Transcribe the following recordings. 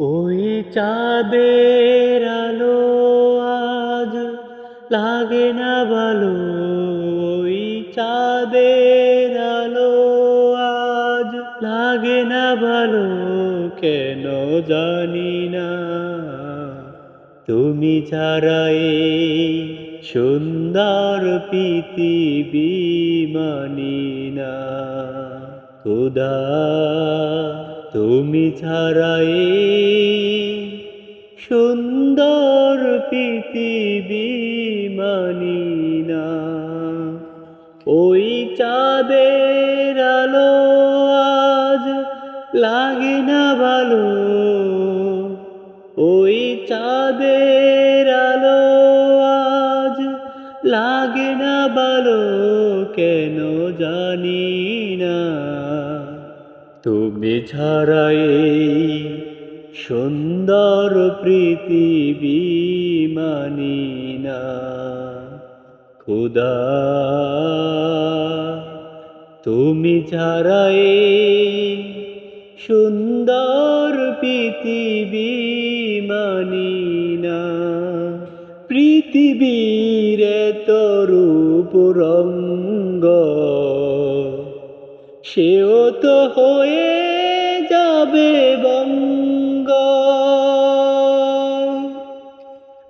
ওই চাঁদের আলো আজ লাগে না ভালো। ওই চাঁদের আলো আজ লাগে না ভালো, কেন জানি না। তুমি ছাড়া এই সুন্দর পৃথিবী মানি না। খুদা তুমি ছাড়া সুন্দর পৃথিবী মানি না। ওই চাঁদের আলো আজ লাগে না ভালো। ওই চাঁদের আলো আজ লাগে না ভালো, কেন জানি তুমি ছাড়াই সুন্দর পৃথিবী মানি না। খুদা, তুমি ছাড়াই সুন্দর পৃথিবী মানি না। পৃথিবীর তরূপ রঙ্গ সেও তো হয়ে যাবে বঙ্গ।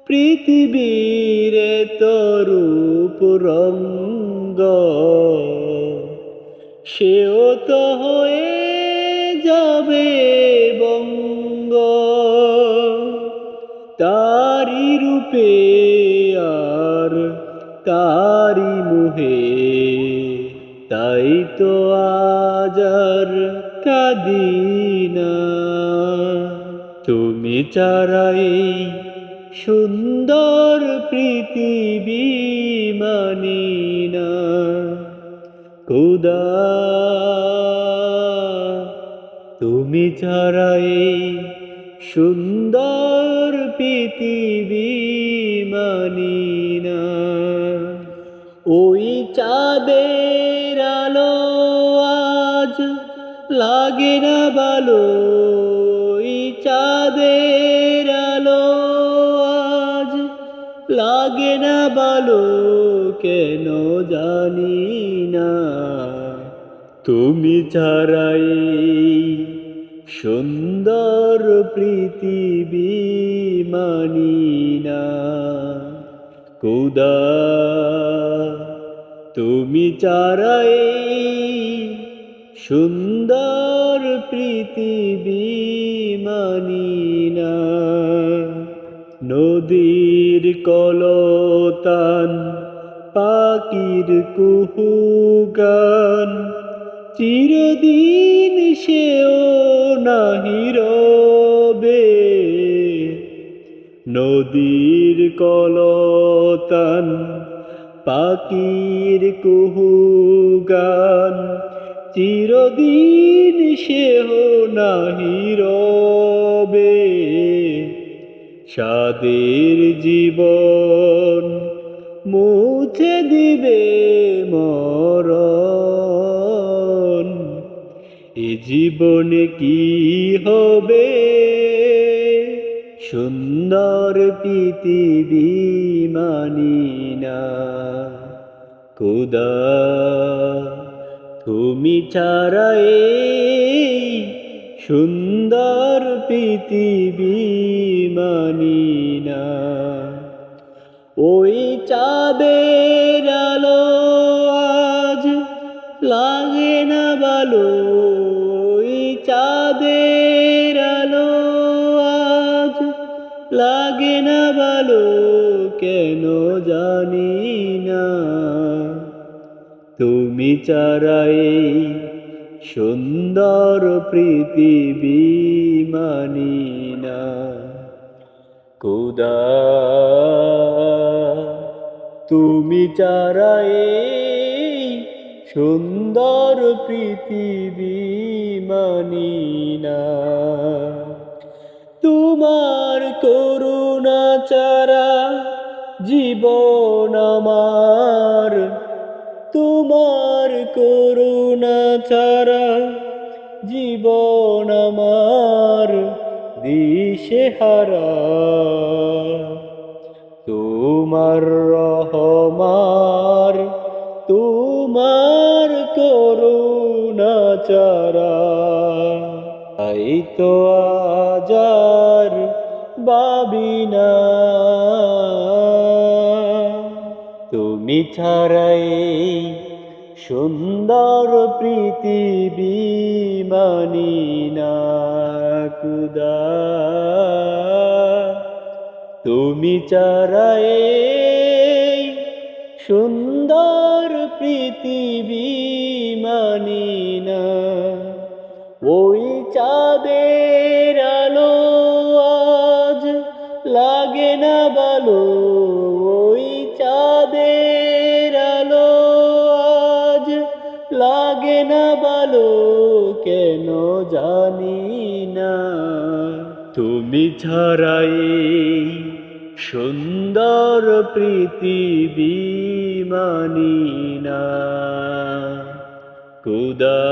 পৃথিবীর তরূপ রঙ্গ। সেও তো হয়ে যাবে বঙ্গ। তারি রূপে আর তারি মুহে তাই তো আজার কাদিনা। তুমি চারাই সুন্দর পৃথিবী মানি না খুদা তুমি ছাড়াই সুন্দর পৃথিবী মানি না ওই চাঁদের লাগে না ওই চাঁদের আলো আজ লাগে না ভালো কেন জানি না। তুমি ছাড়াই সুন্দর পৃথিবী মানি না। কুদা, তুমি চারাই সুন্দর পৃথিবী মানি না নদীর কলতান, পাখির কুহুগান, চিরদিন সেও নাহি রবে। নদীর কলতান, পাখির কুহুগান চিরদিন সেহ নাহি রবে। সাদের জীবন মুছে দিবে মরণ। এ জীবন কি হবে? সুন্দর পৃথিবী মানি না খুদা তুমি ছাড়াই সুন্দর পৃথিবী মানি না। ওই চাঁদের আলো আজ লাগে না ভালো ওই চাঁদের আলো আজ লাগে না ভালো কেন জানি না। তুমি চারাই সুন্দর পৃথিবী মানি না। কুদা, তুমি চারাই সুন্দর পৃথিবী মানি না। তোমার করুণা চারা জীবন আমার তোমার করুণা ছাড়া জীবন আমার দিশে হারা। তোমার রহমার তোমার করুণা চারা তো আজার বাবিনা ছাড়াই সুন্দর পৃথিবী মানি না কুদা। তুমি চারাই সুন্দর পৃথিবী মানি কেন জানি না। তুমি ছাড়াই সুন্দর পৃথিবী মানি না। কুদা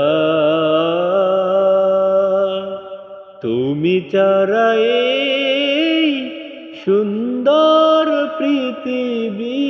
তুমি চারাই সুন্দর পৃথিবী